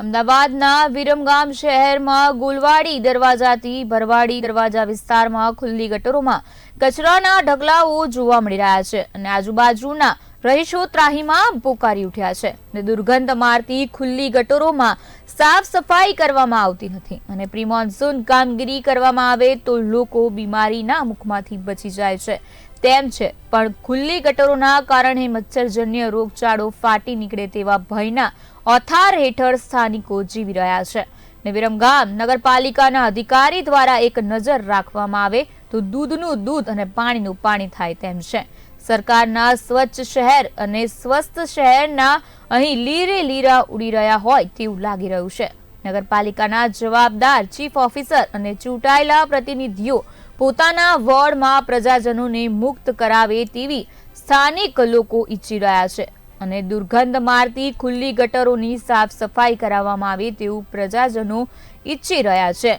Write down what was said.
અમદાવાદના વિરમગામ શહેરમાં ગુલવાડી દરવાજાથી ભરવાડી દરવાજા વિસ્તારમાં ખુલ્લી ગટરોમાં કચરાના ઢગલાઓ જોવા મળી રહ્યા છે અને આજુબાજુના રહીશો ત્રાહીમાં પોકારી ઉઠ્યા છે ને દુર્ગંધ મારતી ખુલ્લી ગટરોમાં સાફ સફાઈ કરવામાં આવતી નથી અને પ્રિમોન્સૂન કામગીરી કરવામાં આવે તો લોકો બીમારીના મુખમાંથી બચી જાય છે. તેમ છે, પણ ખુલ્લી ગટરોના કારણે મચ્છરજન્ય રોગચાળો ફાટી નીકળે તેવા ભયના ઓથાર હેઠળ સ્થાનિકો જીવી રહ્યા છે. ને વિરમગામ નગરપાલિકાના અધિકારી દ્વારા એક નજર રાખવામાં આવે તો દૂધનું દૂધ અને પાણીનું પાણી થાય તેમ છે. સરકારના સ્વચ્છ શહેર અને સ્વસ્થ શહેરના અહીં લીરે લીરા ઉડી રહ્યા હોય તેવું લાગી રહ્યું છે. નગરપાલિકાના જવાબદાર ચીફ ઓફિસર અને ચૂંટાયેલા પ્રતિનિધિઓ પોતાના વોર્ડમાં પ્રજાજનોને મુક્ત કરાવે તેવી સ્થાનિક લોકો ઈચ્છી રહ્યા છે અને દુર્ગંધ મારતી ખુલ્લી ગટરોની સાફ સફાઈ કરાવવામાં આવે તેવું પ્રજાજનો ઈચ્છી રહ્યા છે.